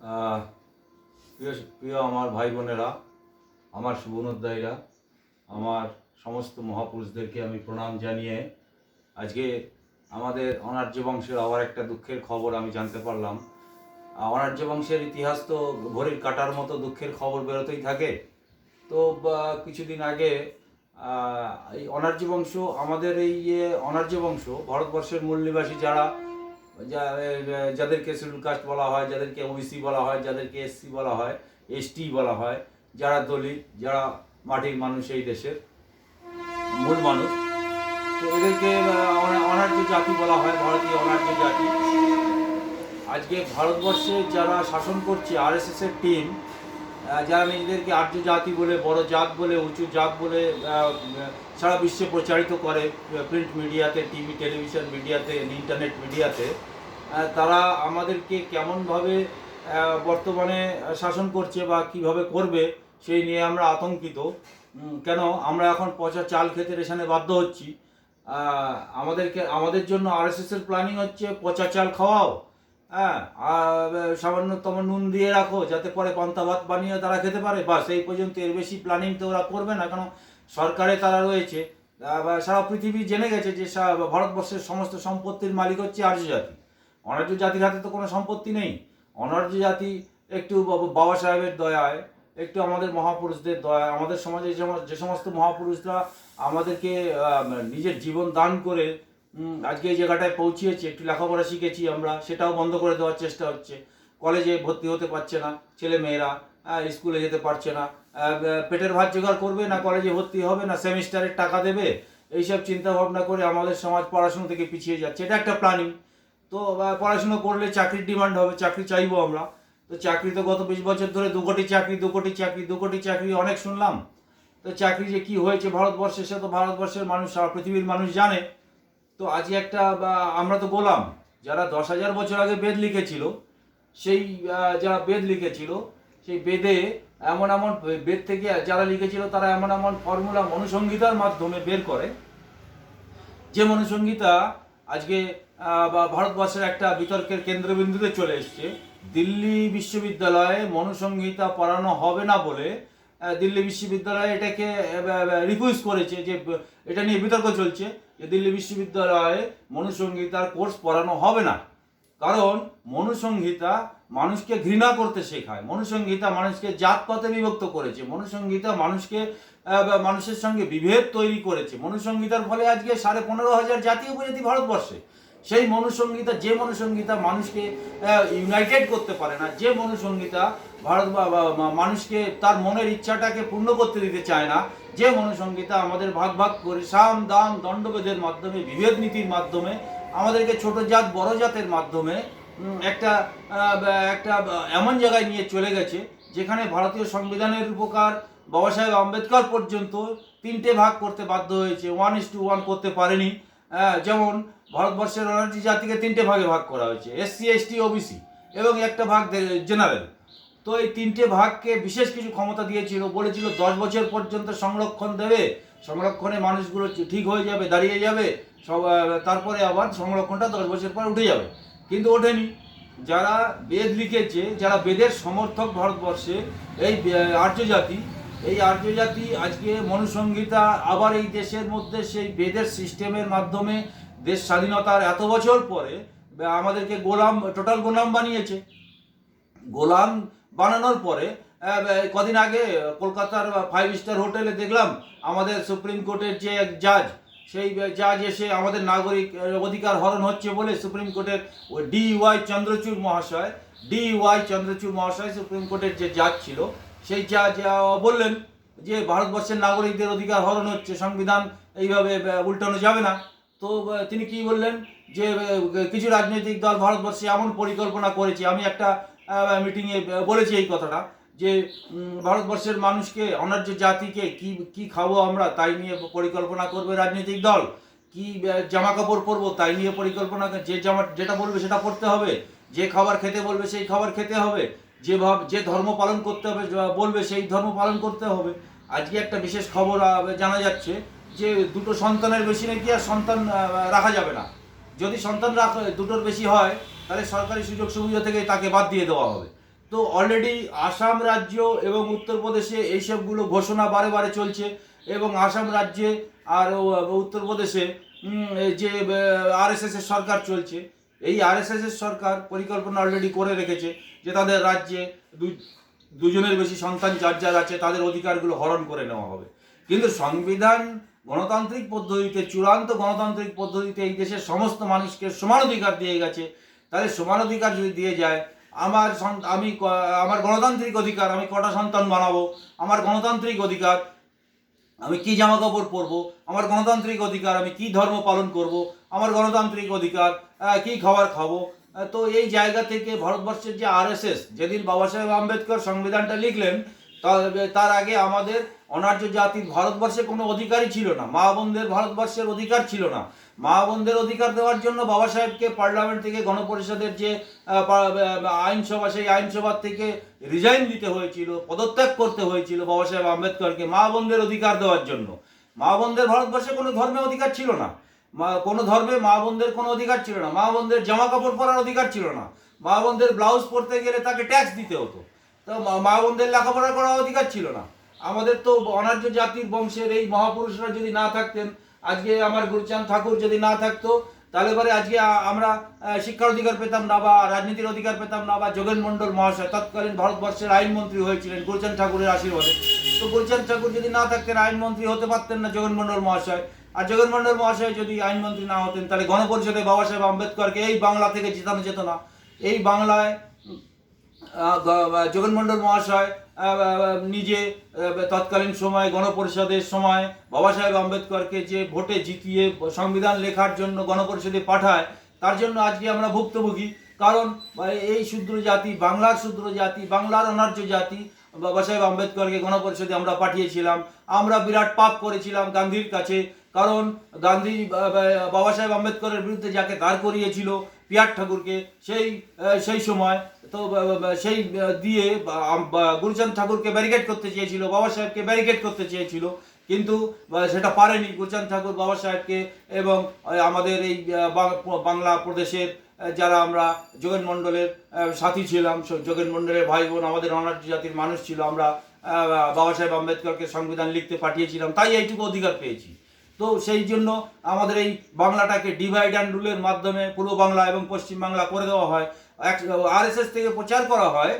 প্রিয় প্রিয় আমার ভাই বোনেরা, আমার শুভনোদ্দায়ীরা আমার সমস্ত মহাপুরুষদেরকে আমি প্রণাম জানিয়ে আজকে আমাদের অনার্য বংশের আবার একটা দুঃখের খবর আমি জানতে পারলাম। অনার্য বংশের ইতিহাস তো ঘড়ির কাটার মতো দুঃখের খবর বেরোতেই থাকে। তো কিছুদিন আগে এই অনার্য বংশ, আমাদের এই অনার্য বংশ, ভারতবর্ষের মূল নিবাসী যারা যাদেরকে শিডিউল কাস্ট বলা হয়, যাদেরকে ওবিসি বলা হয়, যাদেরকে এসসি বলা হয় এসটি বলা হয়, যারা দলিত, যারা মাটির মানুষ এই দেশের মূল মানুষ, তো এদেরকে অনার্য জাতি বলা হয়, ভারতীয় অনার্য জাতি। আজকে ভারতবর্ষে যারা শাসন করছে আরএসএস এর টিম যারা নিজেদেরকে আর্য জাতি বলে, বড় জাত বলে, উঁচু জাত বলে সারা বিশ্বে প্রচারিত করে প্রিন্ট মিডিয়াতে টিভি টেলিভিশন মিডিয়াতে ইন্টারনেট মিডিয়াতে তারা আমাদেরকে কেমনভাবে বর্তমানে শাসন করছে বা কীভাবে করবে, সেই নিয়ে আমরা আতঙ্কিত। কেন? আমরা এখন পচা চাল খেতে রেশনে বাধ্য হচ্ছি। আমাদেরকে, আমাদের জন্য আরএসএস এর প্ল্যানিং হচ্ছে পচা চাল খাওয়াও। হ্যাঁ সামান্যতম নুন দিয়ে রাখো, যাতে পরে পান্তা ভাত বানিয়ে তারা খেতে পারে। বাস, এই পর্যন্ত এর বেশি প্ল্যানিং তো ওরা করবে না কারণ সরকারে তারা রয়েছে। সারা পৃথিবী জেনে গেছে যে ভারতবর্ষের সমস্ত সম্পত্তির মালিক হচ্ছে আর্য জাতি। অনার্য জাতির হাতে তো কোনো সম্পত্তি নেই। অনার্য জাতি একটু বাবা- সাহেবের দয়ায়, একটু আমাদের মহাপুরুষদের দয়ায়, আমাদের সমাজে যে সমস্ত- মহাপুরুষরা আমাদেরকে নিজের জীবন দান করে আজকে এই জায়গাটায় পৌঁছিয়েছে, একটু লেখাপড়া শিখেছি আমরা, সেটাও বন্ধ করে দেওয়ার চেষ্টা হচ্ছে। কলেজে ভর্তি হতে পারছে না ছেলে মেয়েরা স্কুলে যেতে পারছে না। পেটের ভাত জোগাড় করবে না, কলেজে ভর্তি হবে না, সেমিস্টারের টাকা দেবে? এইসব চিন্তা ভাবনা করে আমাদের সমাজ পড়াশুনো থেকে পিছিয়ে যাচ্ছে। এটা একটা প্ল্যানিং। তো পড়াশুনো করলে চাকরির ডিমান্ড হবে, চাকরি চাইব আমরা। তো চাকরি তো গত বিশ বছর ধরে দু কোটি চাকরি, দু কোটি চাকরি, দু কোটি চাকরি, অনেক শুনলাম। তো চাকরি যে কি হয়েছে ভারতবর্ষে, সে তো ভারতবর্ষের মানুষ, সারা পৃথিবীর মানুষ জানে। তো আজকে একটা আমরা তো বললাম, যারা দশ হাজার বছর আগে বেদ লিখেছিল, সেই যারা বেদ লিখেছিল, সেই বেদে এমন এমন, বেদ থেকে যারা লিখেছিল, তারা এমন এমন ফর্মুলা মনুসংহিতার মাধ্যমে বের করে। যে মনুসংহিতা আজকে বা ভারতবর্ষের একটা বিতর্কের কেন্দ্রবিন্দুতে চলে এসছে, দিল্লি বিশ্ববিদ্যালয়ে মনুসংহিতা পড়ানো হবে না বলে দিল্লি বিশ্ববিদ্যালয় এটাকে রিকুয়েস্ট করেছে যে, এটা নিয়ে বিতর্ক চলছে। যে দিল্লি বিশ্ববিদ্যালয়ে মনুসংহিতার কোর্স পড়ানো হবে না। কারণ মনুসংহিতা মানুষকে ঘৃণা করতে শেখায়। মনুসংহিতা মানুষকে জাতপাতে বিভক্ত করেছে। মনুসংহিতা মানুষকে মানুষের সঙ্গে বিভেদ তৈরি করেছে। মনুসংহিতার ফলে আজকে সাড়ে পনেরো হাজার জাতীয় উপজাতি ভারতবর্ষে সেই মনুসংহিতা, যে মনুসংহিতা মানুষকে ইউনাইটেড করতে পারে না, যে মনুসংহিতা ভারত মানুষকে তার মনের ইচ্ছাটাকে পূর্ণ করতে দিতে চায় না, যে মনুসংহিতা আমাদের ভাগ ভাগ করে সাম, দাম দণ্ডভেদের মাধ্যমে, বিভেদ নীতির মাধ্যমে, আমাদেরকে ছোট জাত, বড় জাতের মাধ্যমে একটা একটা এমন জায়গায় নিয়ে চলে গেছে, যেখানে ভারতীয় সংবিধানের উপকার বাবা সাহেব আম্বেদকর পর্যন্ত তিনটে ভাগ করতে বাধ্য হয়েছে ওয়ান ইস টু ওয়ান করতে পারেনি। যেমন ভারতবর্ষের অনার্জি জাতিকে তিনটে ভাগে ভাগ করা হয়েছে এসসি এসটি ওবিসি এবং একটা ভাগ জেনারেল তো এই তিনটে ভাগকে বিশেষ কিছু ক্ষমতা দিয়েছিল, বলেছিল দশ বছর পর্যন্ত সংরক্ষণ দেবে, সংরক্ষণে মানুষগুলো ঠিক হয়ে যাবে, দাঁড়িয়ে যাবে, সব তারপরে আবার সংরক্ষণটা দশ বছর পর উঠে যাবে। কিন্তু ওঠেনি। যারা বেদ লিখেছে, যারা বেদের সমর্থক ভারতবর্ষে, এই আর্য জাতি এই আর্য জাতি আজকে মনুসংহিতা, আবার এই দেশের মধ্যে সেই বেদের সিস্টেমের মাধ্যমে দেশ স্বাধীনতার এত বছর পরে আমাদেরকে গোলাম, টোটাল গোলাম বানিয়েছে। গোলাম বানানোর পরে কদিন আগে কলকাতার ফাইভ স্টার হোটেলে দেখলাম আমাদের সুপ্রিম কোর্টের যে এক জাজ, সেই জাজ এসে আমাদের নাগরিক অধিকার হরণ হচ্ছে বলে সুপ্রিম কোর্টের ডি ওয়াই চন্দ্রচূড় মহাশয়, ডি ওয়াই চন্দ্রচূড় মহাশয় সুপ্রিম কোর্টের যে জাজ ছিল সেই জাজ আহ, বললেন যে ভারতবর্ষের নাগরিকদের অধিকার হরণ হচ্ছে সংবিধান এইভাবে উল্টানো যাবে না। তো তিনি কি বললেন? যে কিছু রাজনৈতিক দল ভারতবর্ষে এমন পরিকল্পনা করেছে আমি একটা মিটিংয়ে বলেছি এই কথাটা যে ভারতবর্ষের মানুষকে অনার্য জাতিকে কি কি খাব আমরা তাই নিয়ে পরিকল্পনা করবে রাজনৈতিক দল? কি জামা কাপড় পরবো তাই নিয়ে পরিকল্পনা যে জামা যেটা বলবে সেটা পড়তে হবে যে খাবার খেতে বলবে সেই খাবার খেতে হবে। যে ভাব যে ধর্ম পালন করতে হবে বলবে সেই ধর্ম পালন করতে হবে। আজকে একটা বিশেষ খবর জানা যাচ্ছে যে দুটো সন্তানের বেশি নাকি আর সন্তান রাখা যাবে না। যদি সন্তান রাখ, দুটোর বেশি হয়, তাহলে সরকারি সুযোগ সুবিধা থেকে তাকে বাদ দিয়ে দেওয়া হবে। তো অলরেডি আসাম রাজ্য এবং উত্তরপ্রদেশে এইসবগুলো ঘোষণা বারে বারে চলছে এবং আসাম রাজ্যে আর উত্তরপ্রদেশে যে আরএসএস এর সরকার চলছে। এই আরএসএস এর সরকার পরিকল্পনা অলরেডি করে রেখেছে যে তাদের রাজ্যে দুজনের বেশি সন্তান যার যার আছে তাদের অধিকারগুলো হরণ করে নেওয়া হবে। কিন্তু সংবিধান গণতান্ত্রিক পদ্ধতিতে, চূড়ান্ত গণতান্ত্রিক পদ্ধতিতে এই দেশের সমস্ত মানুষকে সমান অধিকার দিয়ে গেছে। তাহলে সমান অধিকার যদি দিয়ে যায়, আমার আমি আমার গণতান্ত্রিক অধিকার, আমি কটা সন্তান বানাবো? আমার গণতান্ত্রিক অধিকার আমি কি জামা কাপড় পরবো? আমার গণতান্ত্রিক অধিকার, আমি কি ধর্ম পালন করব? আমার গণতান্ত্রিক অধিকার কি খাবার খাব? তো এই জায়গা থেকে ভারতবর্ষের যে আরএসএস যেদিন বাবা সাহেব আম্বেদকর সংবিধানটা লিখলেন তার আগে আমাদের অনার্য জাতির ভারতবর্ষে কোনো অধিকারই ছিল না। মা বোনদের ভারতবর্ষের অধিকার ছিল না। মা বোনদের অধিকার দেওয়ার জন্য বাবা সাহেবকে পার্লামেন্ট থেকে গণপরিষদের যে আইনসভা, সেই আইনসভা থেকে রিজাইন দিতে হয়েছিল, পদত্যাগ করতে হয়েছিল বাবা সাহেব আম্বেদকরকে মা বোনদের অধিকার দেওয়ার জন্য। মা বোনদের ভারতবর্ষে কোনো ধর্মে অধিকার ছিল না। কোনো ধর্মে মা বোনদের কোনো অধিকার ছিল না। মা বোনদের জামা কাপড় পরার অধিকার ছিল না। মা বোনদের ব্লাউজ পরতে গেলে তাকে ট্যাক্স দিতে হতো। তো মা- বোনদের লেখাপড়া করার অধিকার ছিল না। আমাদের তো অনার্য জাতির বংশের এই মহাপুরুষরা যদি না থাকতেন, আজকে আমার গুরুচাঁদ ঠাকুর যদি না থাকতো, তাহলে পরে আজকে আমরা শিক্ষার অধিকার পেতাম না বা রাজনীতির অধিকার পেতাম না বা যোগেন মণ্ডল মহাশয় তৎকালীন ভারতবর্ষের আইনমন্ত্রী হয়েছিলেন গুরুচাঁদ ঠাকুরের আশীর্বাদে। তো গুরুচাঁদ ঠাকুর যদি না থাকতেন, আইনমন্ত্রী হতে পারতেন না যোগেন মণ্ডল মহাশয়। আর যোগেন মণ্ডল মহাশয় যদি আইনমন্ত্রী না হতেন, তাহলে গণপরিষদে বাবা সাহেব আম্বেদকরকে এই বাংলা থেকে জেতানো যেত না। এই বাংলায় আহ, গ- যোগেন মণ্ডল মহাশয় নিজে তৎকালীন সময় গণপরিষদের সময় বাবা সাহেব আম্বেদকরকে যে ভোটে জিতিয়ে সংবিধান লেখার জন্য গণপরিষদে পাঠায় তার জন্য আজকে আমরা ভুক্তভোগী। কারণ এই শূদ্র জাতি বাংলার শূদ্র জাতি বাংলার অনার্য জাতি বাবা সাহেব আম্বেদকরকে গণপরিষদে আমরা পাঠিয়েছিলাম। আমরা বিরাট পাপ করেছিলাম গান্ধীর কাছে। কারণ গান্ধী বাবা সাহেব আম্বেদকরের বিরুদ্ধে যাকে দাঁড় করিয়েছিল পিয়ার ঠাকুরকে সেই সেই সময় তো সেই দিয়ে গুরুচাঁদ ঠাকুরকে ব্যারিকেড করতে চেয়েছিল, বাবা সাহেবকে ব্যারিকেড করতে চেয়েছিল। কিন্তু সেটা পারেনি গুরুচাঁদ ঠাকুর, বাবা সাহেবকে এবং আমাদের এই বাংলা প্রদেশের যারা আমরা যোগেন মণ্ডলের সাথী ছিলাম যোগেন মণ্ডলের ভাই বোন, আমাদের অনার্য জাতির মানুষ ছিল, আমরা বাবা সাহেব আম্বেদকরকে সংবিধান লিখতে পাঠিয়েছিলাম, তাই এইটুকু অধিকার পেয়েছি। তো সেই জন্য আমাদের এই বাংলাটাকে ডিভাইড অ্যান্ড রুলের মাধ্যমে পূর্ব বাংলা এবং পশ্চিম বাংলা করে দেওয়া হয়। এক আরএসএস থেকে প্রচার করা হয়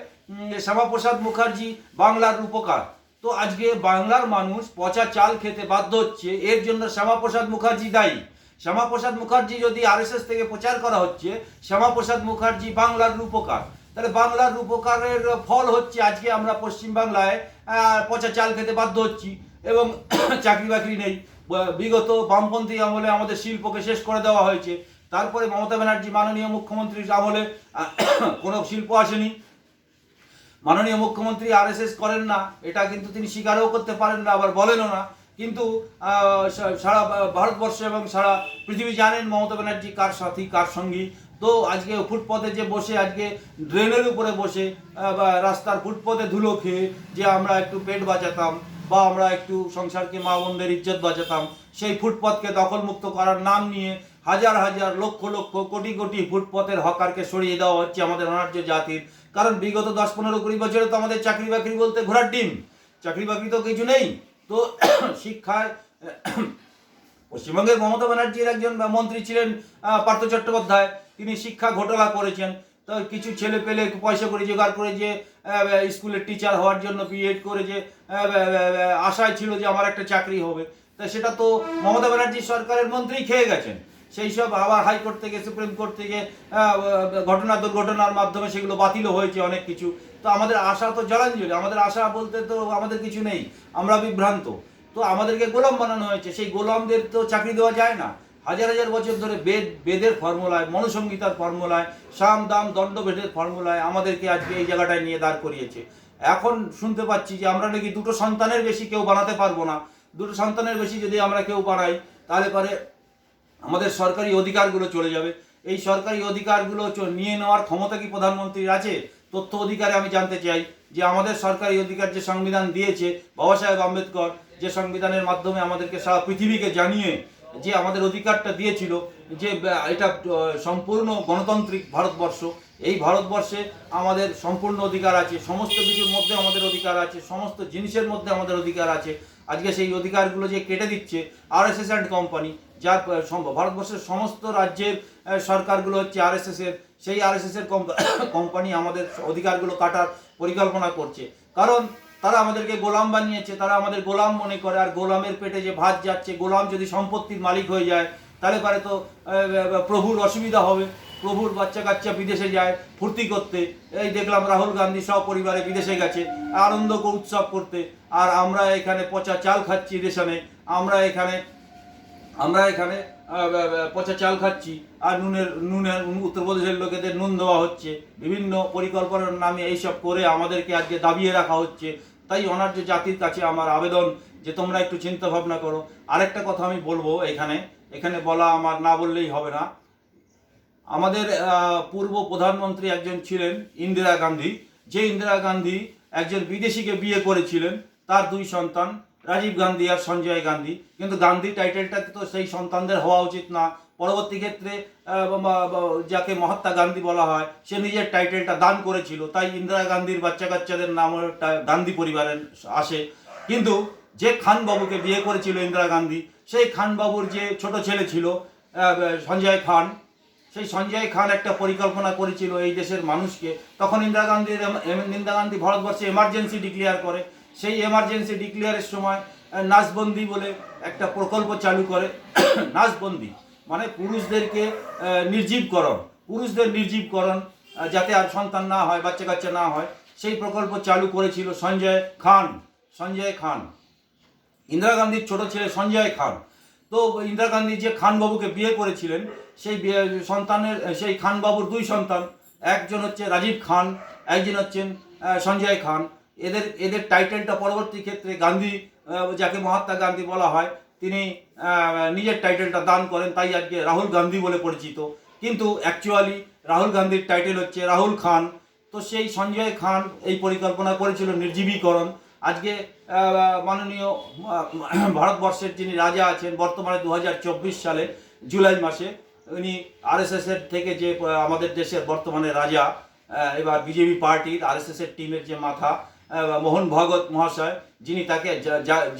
শ্যামাপ্রসাদ মুখার্জি বাংলার রূপকার। তো আজকে বাংলার মানুষ পচা চাল খেতে বাধ্য হচ্ছে, এর জন্য শ্যামাপ্রসাদ মুখার্জি দায়ী। শ্যামাপ্রসাদ মুখার্জি যদি আরএসএস থেকে প্রচার করা হচ্ছে, শ্যামাপ্রসাদ মুখার্জি বাংলার রূপকার। তাহলে বাংলার রূপকারের ফল হচ্ছে আজকে আমরা পশ্চিম বাংলায় পচা চাল খেতে বাধ্য হচ্ছি এবং চাকরি বাকরি নেই। বিগত বামপন্থী আমলে আমাদের শিল্পকে শেষ করে দেওয়া হয়েছে। তারপরে মমতা ব্যানার্জি মাননীয় মুখ্যমন্ত্রীর আমলে কোনো শিল্প আসেনি। মাননীয় মুখ্যমন্ত্রী আরএসএস করেন না, এটা কিন্তু তিনি স্বীকারও করতে পারেন না, আবার বলেনও না। কিন্তু সারা ভারতবর্ষ এবং সারা পৃথিবী জানেন মমতা ব্যানার্জি কার সাথী, কার সঙ্গী। তো আজকে ফুটপথে যে বসে, আজকে ড্রেনের উপরে বসে রাস্তার ফুটপথে ধুলো খেয়ে যে আমরা একটু পেট বাঁচাতাম বা আমরা একটু সংসারকে মা বোনদের ইজ্জত বাঁচাতাম, সেই ফুটপথকে দখলমুক্ত করার নাম নিয়ে হাজার হাজার লক্ষ লক্ষ কোটি কোটি ফুটপথের হকারকে সরিয়ে দেওয়া হচ্ছে আমাদের অনার্য জাতির। কারণ বিগত দশ পনেরো কুড়ি বছরে তো আমাদের চাকরি বাকরি বলতে ঘোরার ডিম। চাকরি বাকরি তো কিছু নেই। তো শিক্ষায় পশ্চিমবঙ্গের মমতা ব্যানার্জির একজন মন্ত্রী ছিলেন পার্থ চট্টোপাধ্যায়। তিনি শিক্ষা ঘোটালা করেছেন। তো কিছু ছেলে পেলে পয়সা করে জোগাড় করে যে স্কুলের টিচার হওয়ার জন্য বিএড করে যে আশায় ছিল যে আমার একটা চাকরি হবে। তা সেটা তো মমতা ব্যানার্জি সরকারের মন্ত্রী খেয়ে গেছেন। সেই সব আবার হাইকোর্ট থেকে, সুপ্রিম কোর্ট থেকে ঘটনা দুর্ঘটনার মাধ্যমে সেগুলো বাতিলও হয়েছে অনেক কিছু। তো আমাদের আশা তো জলাঞ্জলি, আমাদের আশা বলতে তো আমাদের কিছু নেই। আমরা বিভ্রান্ত। তো আমাদেরকে গোলাম বানানো হয়েছে। সেই গোলামদের তো চাকরি দেওয়া যায় না। হাজার হাজার বছর ধরে বেদ, বেদের ফর্মুলায়, মনুসংহিতার ফর্মুলায়, সাম, দাম, দণ্ডভেদের ফর্মুলায় আমাদেরকে আজকে এই জায়গাটায় নিয়ে দাঁড় করিয়েছে। এখন শুনতে পাচ্ছি যে আমরা নাকি দুটো সন্তানের বেশি কেউ বানাতে পারব না। দুটো সন্তানের বেশি যদি আমরা কেউ বানাই, তাহলে পরে আমাদের সরকারি অধিকারগুলো চলে যাবে। এই সরকারি অধিকারগুলো নিয়ে নেওয়ার ক্ষমতা কি প্রধানমন্ত্রীর আছে? তথ্য অধিকারে আমি জানতে চাই যে আমাদের সরকারি অধিকার যে সংবিধান দিয়েছে, বাবা সাহেব আম্বেদকর, যে সংবিধানের মাধ্যমে আমাদেরকে সারা পৃথিবীকে জানিয়ে যে আমাদের অধিকারটা দিয়েছিল যে এটা সম্পূর্ণ গণতান্ত্রিক ভারতবর্ষ। এই ভারতবর্ষে আমাদের সম্পূর্ণ অধিকার আছে, সমস্ত কিছুর মধ্যে আমাদের অধিকার আছে, সমস্ত জিনিসের মধ্যে আমাদের অধিকার আছে। আজকে সেই অধিকারগুলো যে কেটে দিচ্ছে R S S and company যার ভারতবর্ষের সমস্ত রাজ্যের সরকারগুলো হচ্ছে আর এস এর। সেই আর এস এস এর কোম্পানি আমাদের অধিকারগুলো কাটার পরিকল্পনা করছে। কারণ তারা আমাদেরকে গোলাম বানিয়েছে, তারা আমাদের গোলাম মনে করে, আর গোলামের পেটে যে ভাত যাচ্ছে, গোলাম যদি সম্পত্তির মালিক হয়ে যায়, তাহলে পারে তো প্রভুর অসুবিধা হবে। প্রভুর বাচ্চা কাচ্চা বিদেশে যায়, ফুর্তি করতে। এই দেখলাম রাহুল গান্ধী সব পরিবারে বিদেশে গেছে, আনন্দ উৎসব করতে। আর আমরা এখানে পচা চাল খাচ্ছি রেশনে আমরা এখানে আমরা এখানে পচা চাল খাচ্ছি, আর নুনের নুনের উত্তরপ্রদেশের লোকেদের নুন দেওয়া হচ্ছে। বিভিন্ন পরিকল্পনার নামে এইসব করে আমাদেরকে আজকে দাবিয়ে রাখা হচ্ছে। তাই অনার্য জাতির কাছে আমার আবেদন যে তোমরা একটু চিন্তা ভাবনা করো। আরেকটা কথা আমি বলব এখানে। এখানে বলা আমার না বললেই হবে না। আমাদের পূর্ব প্রধানমন্ত্রী একজন ছিলেন, ইন্দিরা গান্ধী। যে ইন্দিরা গান্ধী একজন বিদেশিকে বিয়ে করেছিলেন, তার দুই সন্তান রাজীব গান্ধী আর সঞ্জয় গান্ধী। কিন্তু গান্ধী টাইটেলটা তো সেই সন্তানদের হওয়া উচিত না। পরবর্তী ক্ষেত্রে যাকে মহাত্মা গান্ধী বলা হয়, সে নিজের টাইটেলটা দান করেছিল। তাই ইন্দিরা গান্ধীর বাচ্চা কাচ্চাদের নাম গান্ধী পরিবারের আসে। কিন্তু যে খান বাবুকে বিয়ে করেছিল ইন্দিরা গান্ধী, সেই খান বাবুর যে ছোট ছেলে ছিল সঞ্জয় খান, সেই সঞ্জয় খান একটা পরিকল্পনা করেছিল এই দেশের মানুষকে। তখন ইন্দিরা গান্ধীর, ইন্দিরা গান্ধী ভারতবর্ষে এমার্জেন্সি ডিক্লেয়ার করে। সেই এমার্জেন্সি ডিক্লেয়ারের সময় নাচবন্দি বলে একটা প্রকল্প চালু করে। নাচবন্দি মানে পুরুষদেরকে নির্জীবকরণ। পুরুষদের নির্জীবকরণ যাতে আর সন্তান না হয় বাচ্চা কাচ্চা না হয়, সেই প্রকল্প চালু করেছিল সঞ্জয় খান। সঞ্জয় খান। ইন্দিরা গান্ধীর ছোট ছেলে সঞ্জয় খান। তো ইন্দিরা গান্ধী যে খানবাবুকে বিয়ে করেছিলেন, সেই বিয়ে- সন্তানের সেই খানবাবুর দুই সন্তান, একজন হচ্ছে রাজীব খান, একজন হচ্ছেন সঞ্জয় খান। এদের এদের টাইটেলটা পরবর্তী ক্ষেত্রে গান্ধী যাকে মহাত্মা গান্ধী বলা হয়, তিনি নিজের টাইটেলটা দান করেন, তাই আজকে রাহুল গান্ধী বলে পরিচিত। কিন্তু অ্যাকচুয়ালি রাহুল গান্ধীর টাইটেল হচ্ছে রাহুল খান। তো সেই সঞ্জয় খান এই পরিকল্পনা করেছিল নির্জীবীকরণ। আজকে মাননীয় ভারতবর্ষের যিনি রাজা আছেন, বর্তমানে দু হাজার চব্বিশ সালে, জুলাই মাসে, উনি আরএসএস এর থেকে যে, আমাদের দেশের বর্তমানে রাজা এবার বিজেপি পার্টির আরএসএস এর টিমের যে মাথা মোহন ভাগবত মহাশয়, যিনি তাকে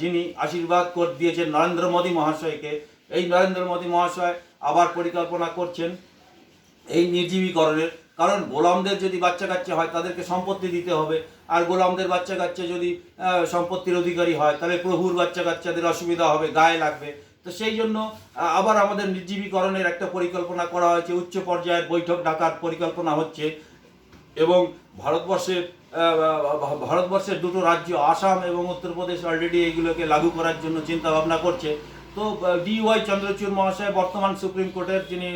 যিনি আশীর্বাদ করে, দিয়েছেন নরেন্দ্র মোদী মহাশয়কে। এই নরেন্দ্র মোদী মহাশয় আবার পরিকল্পনা করছেন এই নির্জীবীকরণের। কারণ গোলামদের যদি বাচ্চা কাচ্চা হয়, তাদেরকে সম্পত্তি দিতে হবে। আর গোলামদের বাচ্চা কাচ্চা যদি সম্পত্তির অধিকারী হয়, তাহলে প্রভুর বাচ্চা কাচ্চাদের অসুবিধা হবে, গায়ে লাগবে। তো সেই জন্য আবার আমাদের নির্জীবীকরণের একটা পরিকল্পনা করা হয়েছে। উচ্চ পর্যায়ের বৈঠক ডাকার পরিকল্পনা হচ্ছে। এবং ভারতবর্ষের ভারতবর্ষের দুটো রাজ্য, আসাম এবং উত্তরপ্রদেশ অলরেডি এইগুলোকে লাগু করার জন্য চিন্তা ভাবনা করছে। তো ডি ওয়াই চন্দ্রচূড় মহাশয়, বর্তমান সুপ্রিম কোর্টের যিনি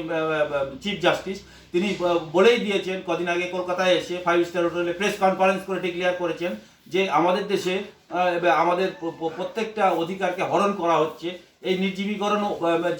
চিফ জাস্টিস তিনি বলেই দিয়েছেন, কদিন আগে কলকাতায় এসে ফাইভ স্টার হোটেলে প্রেস কনফারেন্স করে ডিক্লেয়ার করেছেন যে, আমাদের দেশে আমাদের প্রত্যেকটা অধিকারকে হরণ করা হচ্ছে। এই নির্জীবীকরণ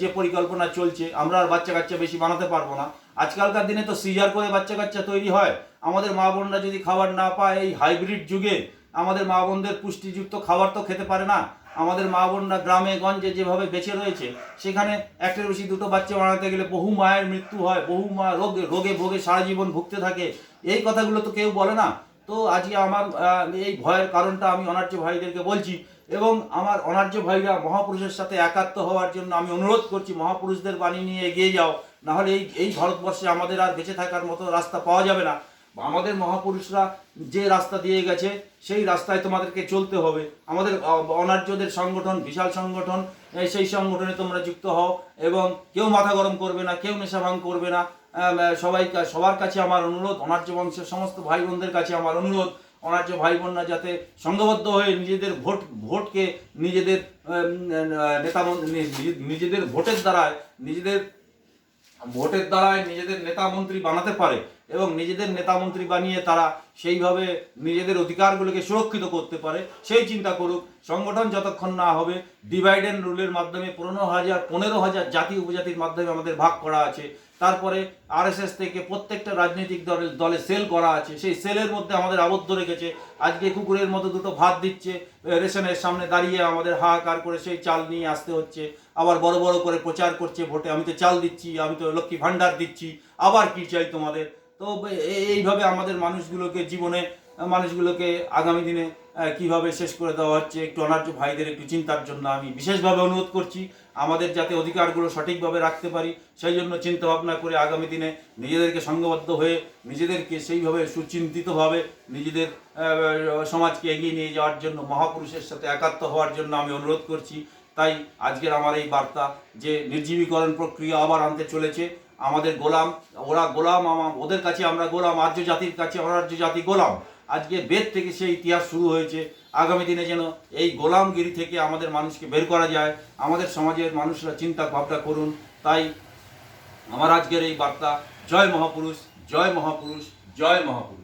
যে পরিকল্পনা চলছে, আমরা আর বাচ্চা কাচ্চা বেশি বানাতে পারব না। আজকালকার দিনে তো সিজার করে বাচ্চা কাচ্চা তৈরি হয়। আমাদের মা বোনরা যদি খাবার না পায়, এই হাইব্রিড যুগে আমাদের মা বোনদের পুষ্টিযুক্ত খাবার তো খেতে পারে না। আমাদের মা বোনরা গ্রামে, গঞ্জে যেভাবে বেঁচে রয়েছে, সেখানে একটার বেশি দুটো বাচ্চা বানাতে গেলে বহু মায়ের মৃত্যু হয়, বহু মা রোগে রোগে ভোগে সারা জীবন ভুগতে থাকে। এই কথাগুলো তো কেউ বলে না। তো আজকে আমার এই ভয়ের কারণটা আমি অনার্য ভাইদেরকে বলছি এবং আমার অনার্য ভাইরা মহাপুরুষের সাথে একাত্ম হওয়ার জন্য আমি অনুরোধ করছি, মহাপুরুষদের বাণী নিয়ে এগিয়ে যাও। নাহলে এই এই ভারতবর্ষে আমাদের আর বেঁচে থাকার মতো রাস্তা পাওয়া যাবে না। আমাদের মহাপুরুষরা যে রাস্তা দিয়ে গেছে, সেই রাস্তায় তোমাদেরকে চলতে হবে। আমাদের অনার্যদের সংগঠন, বিশাল সংগঠন সেই সংগঠনে তোমরা যুক্ত হও এবং কেউ মাথা গরম করবে না, কেউ নেশা ভাঙ করবে না। সবাই সবার কাছে আমার অনুরোধ, অনার্য বংশের সমস্ত ভাই বোনদের কাছে আমার অনুরোধ। অনার্য ভাই বোনরা যাতে সংঘবদ্ধ হয়ে নিজেদের ভোট, ভোটকে নিজেদের নেতা নিজেদের ভোটের দ্বারায়, নিজেদের ভোটের দ্বারাই নিজেদের নেতা মন্ত্রী বানাতে পারে এবং নিজেদের নেতা মন্ত্রী বানিয়ে তারা সেইভাবে নিজেদের অধিকারগুলোকে সুরক্ষিত করতে পারে, সেই চিন্তা করুক। সংগঠন যতক্ষণ না হবে ডিভাইড অ্যান্ড রুলের মাধ্যমে পনেরো হাজার পনেরো হাজার জাতি উপজাতির মাধ্যমে আমাদের ভাগ করা আছে। তারপরে আরএসএস থেকে প্রত্যেকটা রাজনৈতিক দলের দলে সেল করা আছে। সেই সেলের মধ্যে আমাদের আবদ্ধ রেখেছে। আজকে কুকুরের মতো দুটো ভাত দিচ্ছে রেশনের সামনে দাঁড়িয়ে আমাদের হাহাকার করে সেই চাল নিয়ে আসতে হচ্ছে। আবার বড় বড় করে প্রচার করছে ভোটে, আমি তো চাল দিচ্ছি, আমি তো লক্ষ্মী ভাণ্ডার দিচ্ছি, আবার কি চাই তোমাদের? তো এইভাবে আমাদের মানুষগুলোকে জীবনে, মানুষগুলোকে আগামী দিনে কীভাবে শেষ করে দেওয়া হচ্ছে, একটু অনার্য ভাইদের একটু চিন্তার জন্য আমি বিশেষভাবে অনুরোধ করছি। আমাদের যাতে অধিকারগুলো সঠিকভাবে রাখতে পারি, সেই জন্য চিন্তা ভাবনা করে আগামী দিনে নিজেদেরকে সংঘবদ্ধ হয়ে নিজেদেরকে সেইভাবে সুচিন্তিতভাবে নিজেদের সমাজকে এগিয়ে নিয়ে যাওয়ার জন্য, মহাপুরুষের সাথে একাত্ম হওয়ার জন্য আমি অনুরোধ করছি। তাই আজকের আমার এই বার্তা যে নির্জীবীকরণ প্রক্রিয়া আবার আনতে চলেছে, আমাদের গোলাম, ওরা গোলাম ওদের কাছে আমরা গোলাম আর্য জাতির কাছে অনার্য জাতি গোলাম। আজকে বেদ থেকে সেই ইতিহাস শুরু হয়েছে। আগামী দিনে যেন এই গোলামগিরি থেকে আমাদের মানুষকে বের করা যায়, আমাদের সমাজের মানুষরা চিন্তা ভাবনা করুন। তাই আমার আজকের এই বার্তা, জয় মহাপুরুষ জয় মহাপুরুষ জয় মহাপুরুষ।